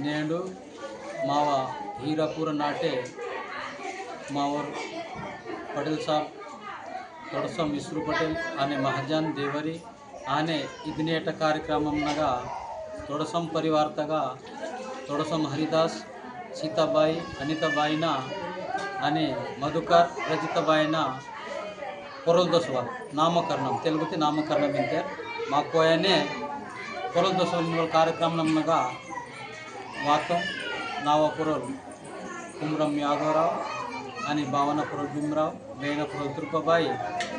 నేడు మావ హీరాపూర్ నాటే మావర్ పటేల్ సాబ్ తొడసం ఇస్రు పటేల్ అనే మహజాన్ దేవరి ఆనే ఇదినేట కార్యక్రమంగా తొడసం పరివార్తగా తొడసం హరిదాస్ సీతాబాయి అనితబాయిన అనే మధుకర్ రజితబాయిన పొరల్దోసవాల్ నామకరణం తెలుగుతే నామకరణం ఇంతే. మా కోయనే పొరల్దోసవాల్ వాతం नावापुरं कुमरम యాదవరావు आणि बावनापुर భీమరావు बेगनापुर तुर्कबाई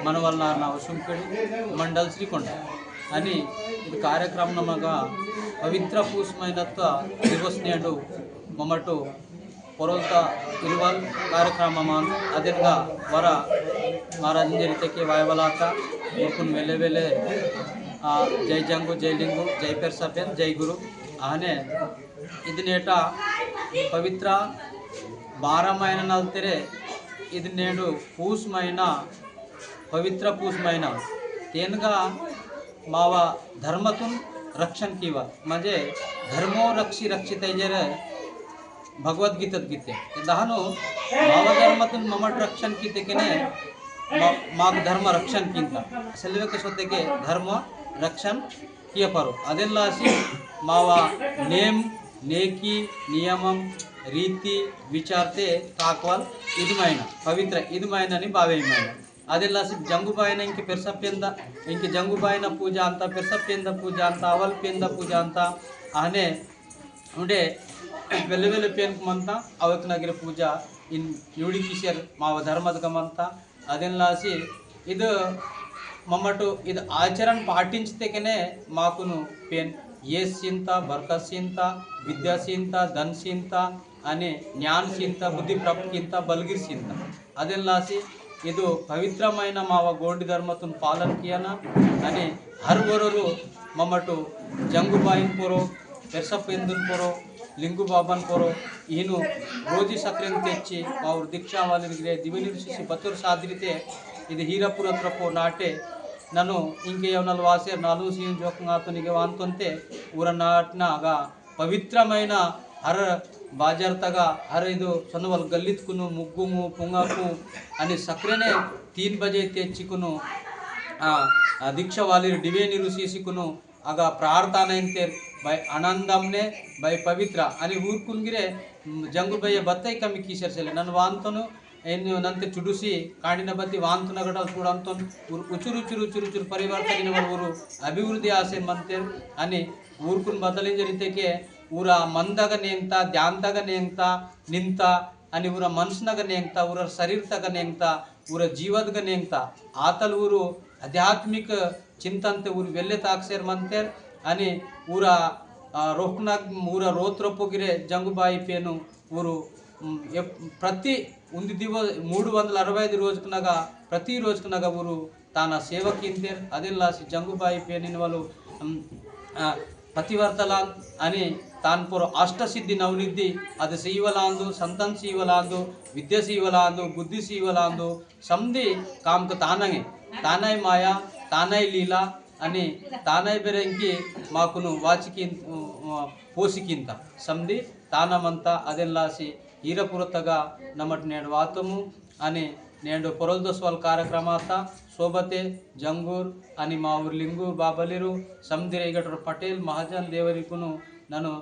मनवलनार नाव మండల్ मंडल అని ఇది కార్యక్రమంగా పవిత్ర పూసమైనత్వ దివస్నేడు మొమటు పొరోత ఇరువల్ కార్యక్రమమాన్ అదేగా వర మహారాజన్ జరితకి వాయవలాక ఊరుకుని వెళ్ళే వెళ్ళే जय జంగు జై లింగు జై పెర్సభ్యన్ జై గురు అనే ఇది పవిత్ర భారమైన నల్తెరే ఇది నేడు పూసమైన పవిత్ర పూసమైన తేనుగా మావ ధర్మతున్ రక్షణ కివ म्हणजे धर्मो रक्षी रक्षित जर भगवद्गीतात गीते। दहानो भावधर्मातून ममट रक्षण किते केने माग धर्म रक्षण की असेल वेळ धर्म ರಕ್ಷನ್ ಕಿಯಪರು. ಅದೆಲ್ಲಾಸಿ ಮಾವ ನೇಮ್, ನೇಕಿ, ನಿಯಮಂ, ರೀತಿ, ವಿಚಾರತೆ ತಾಕ್ವಾಲ್ ಇದುಮೈನ, ಪವಿತ್ರ ಇದುಮೈನನಿ ಭಾವೇಮೈನ ಅದೆಲ್ಲಾಸಿ ಜಂಗುಬಾಯಿನ ಇಂಕೆ ಪೆರ್ಸಪ್ಪೆಂದ ಇಂಕೆ ಜಂಗುಬಾಯಿನ ಪೂಜಾ ಅಂತ ಪೆರ್ಸಪ್ಪೆಂದ ಪೂಜಾ ಅಂತ ಅವಲ್ಪೆಂದ ಪೂಜಾ ಅಂತ, ಆನೆ, ಉಂಡೆ ವೆಲ್ಲ ವೆಲ್ಲ ಪೇನ್ಕಮಂತ ಅವಕ್ನಗಿರ ಪೂಜಾ, ಇನ್ ಯುಡಿಕಿಶರ್ ಮಾವ ಧರ್ಮದ ಗಮಂತ. ಅದೆಲ್ಲಾಸಿ ಇದು ಮಮ್ಮಟು, ಇದು ಆಚರಣ ಪಾಟಿಂಚ್ತೇಕೇನೆ ಮಾಕುನು ಪೇನ್. ಏಸ್ ಚಿಂತ ಭರ್ತ ಚಿಂತ ವಿದ್ಯಾ ಚಿಂತ ಧನ್ ಚಿಂತ ಅನೆ ಜ್ಞಾನ ಚಿಂತ ಬುದ್ಧಿ ಪ್ರಾಪ್ತಿ ಚಿಂತ ಬಲ್ಗಿರ್ ಚಿಂತ ಅದೆಲ್ಲಾಸಿ ಇದು ಪವಿತ್ರಮಯನ ಮಾವ ಗೋಡಿ ಧರ್ಮ ತುಂಬ ಕಿಯನ, ಅನೆ ಹರ್ವರರು ಮಮ್ಮಟು ಜಂಗುಬಾಯಿನ್ ಪೊರೋ ಪೆರ್ಸಪ್ಪ ಪೊರೋ ಲಿಂಗು ಬಾಬನ್ ಪೊರೋ, ಇನ್ನು ರೋಜಿ ಸಕ್ರಿಯನ್ ತೆಚ್ಚಿ ಅವ್ರ ದೀಕ್ಷಾ ವಾಲಿಗೆ ದಿವಿ ನಿರ್ಶಿಸಿ ಬತ್ತೂರು ಸಾಧ್ಯತೆ ಇದು ಹೀರಾಪುರ ಹತ್ರ ಪೋ ನಾಟೆ ನಾನು ಹಿಂಗೆ ಅವನಲ್ಲಿ ವಾಸೆ ನಾಲು ಸೀನ್ ಜೋಕಂಗ ಆತನಿಗೆ ವಾಂತಂತೆ ಊರ ನಾಟ್ನಾಗ పవిత్రమైన హర బాజార్తగా హర ఇది సొన్నవల్ గల్లిత్కును ముగ్గుము పుంగకు అని సక్రెనే తీన్ బజే తెచ్చికును ఆ ఆ దీక్ష వాలిరు డివే నీరు సీసికును ಆಗ ಪ್ರಾರ್ಥನೆ ಅಂತೆ ಬೈ ಆನಂದಮ್ನೆ ಬೈ ಪವಿತ್ರ అని ఊరుకునిగిరే జంగు బయ్య బత్తై కమి కీసర్సెలే నన్ను వాంతను ಏನು ನಂತೆ ಚುಡುಸಿ ಕಾಡಿನ ಬತ್ತಿ ವಾಂತನ ಗಡಲ್ చూడంతో ఉచురు ఉచురు ఉచురు ఉచురు పరివర్తన ఊరు అభివృద్ధి ఆసೆ ಮಂತೆ అని ఊరుకుని బదలింజరితేకే ಊರ ಮಂದಾಗ ನೇಂತ ಧ್ಯಾಂತಾಗ ನೇಂತ ನಿಂತ అని ಊರ ಮನ್ಸನಾಗ ನೇಂತ ಊರ ಶರೀರದಾಗ ನೇಂತ ಊರ ಜೀವದ್ಗ ನೇಂತ ಆತಲ್ ಊರು ಆಧ್ಯಾತ್ಮಿಕ చింతంతే ఊరు వెళ్ళే తాక్సేర్ మంతేర్ అని ఊర రోహ్నాగ్ ఊర రోత్రొప్పుగిరే జంగుబాయి పేను ఊరు మ్, ఎప్- ప్రతి ఉంది దివ మూడు వందల అరవై ఐదు రోజుకునగా ప్రతి రోజుకునగా ఊరు తన సేవకింతే అదిల్లా జంగుబాయి పేరిన వాళ్ళు పతివర్తలాన్ అని తాన్పుర అష్టసిద్ధి నవనిద్ది అది సీవలాందు సంతం సీవలాందు విద్య సీవలాందు బుద్ధి సీవలాందు సంధి కాముకు తానే తానై మాయా తానై లీలా అని తానై బెరంకి మాకును వాచికి పోసికింత. సంధి తానమంతా అదెల్లాసి ఈరపురతగా నమ్మటి నేడు వాతము అని నేడు పురోదోత్సవాల కార్యక్రమాత శోభతే జంగూర్ అని మా ఊరు లింగు బాబలిరు సమిరేగటరు పటేల్ మహాజన్ దేవరికును నన్ను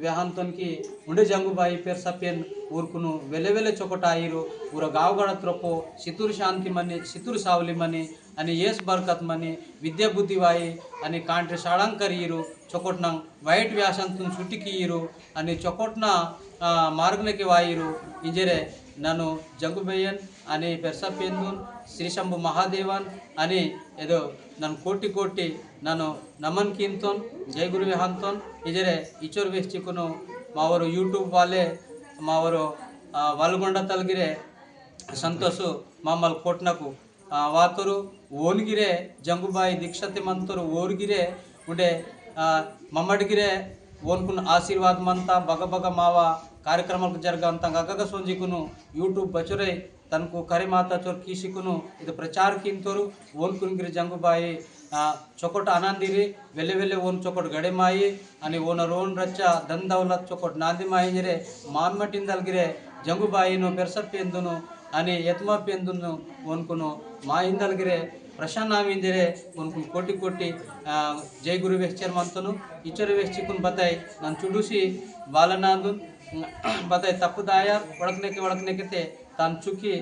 వ్యాహంతోనికి ఉండి జంగుబాయి పేరు సపేన్ ఊరుకును వెలవెల చొకటాయిరు ఊర గావగడ త్రొప్పు చితూరు శాంతి మని చితూరు సావలిమని ಸಿತೂರು ಸಾವಲಿ ಮನಿ అని ఏస్ బర్కత్ మని విద్యా బుద్ధి వాయి అని కాంట్రి షాళంకరీరు చొకొట్న వైట్ వ్యాసంతున్ సుటికియిరు అని చొకొట్న ఆ, మార్గనకి వాయిరు ఇంజరే నన్ను జంగుబయ్యన్ అని పెర్సపెందున్ శ్రీశంభు మహాదేవన్ అని ఏదో నన్ను కోటి కోటి నన్ను నమన్ కింతోన్ జై గురు విహాంతోన్ ఇజరే ఇచోర్ వేస్చికును మావరు యూట్యూబ్ వాళ్ళే మావరు ఆ, వల్గొండ తలగిరే ಸಂತೋಷು ಮಮ್ಮಲ್ ಕೊಟ್ನಕು ಆ, ವಾತರು ಓನ್ಗಿರೆ ಜಂಗುಬಾಯಿ ದೀಕ್ಷತೆ ಮಂತರು ಓರ್ಗಿರೆ ಉಂಡೆ ಆ, ಮಮ್ಮಡಿಗಿರೆ ಓನ್ಕುನ್ ಆಶೀರ್ವಾದ ಮಂತ ಬಗ ಬಗ ಮಾವ ಕಾರ್ಯಕ್ರಮಕ್ಕೆ ಜರ್ಗ ಅಂತ ಗಗಗ ಸೊಂಜಿಕುನು ಯೂಟ್ಯೂಬ್ ಬಚುರೈ ತನಕು ಕರಿ ಮಾತಾ ಚೋರ್ ಕೀಸಿಕುನು ಇದು ಪ್ರಚಾರ ಕಿಂತೋರು ಓನ್ ಕುಂಗಿರಿ ಜಂಗುಬಾಯಿ ಆ, ಚೊಕೊಟ್ ಆನಂದಿರಿ ವೆಲ್ಲೆ ವೆಲ್ಲೆ ಓನ್ ಚೊಕೊಟ್ ಗಡೆಮಾಯಿ అని ఓనర్ ఓన్ రచ్చ ధన్ దౌలత్ చొకొట్ నాంది మాయింజరే మాన్మటిందల్గిరే జంగుబాయిను పెర్సప్పెందును అని ఎత్మపెందును కొనుక్కును మా ఇందలగిరే ప్రశాన్నామిందిరే కొనుక్కు కొట్టి కొట్టి జై గురు వేశ్చర్మంతును ఇచ్చరు వేశ్చికును బతాయి నన్ను చుడుసి బాలనాందు బతాయి తప్పుదాయ వడకనెక్కి వడకనెక్కితే తను చుక్కి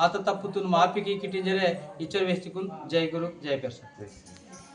అత తప్పుతున్న మాపికి కిటించరే ఇచ్చరు వేస్తుకుని జై గురు జయ పెరుస్తుంది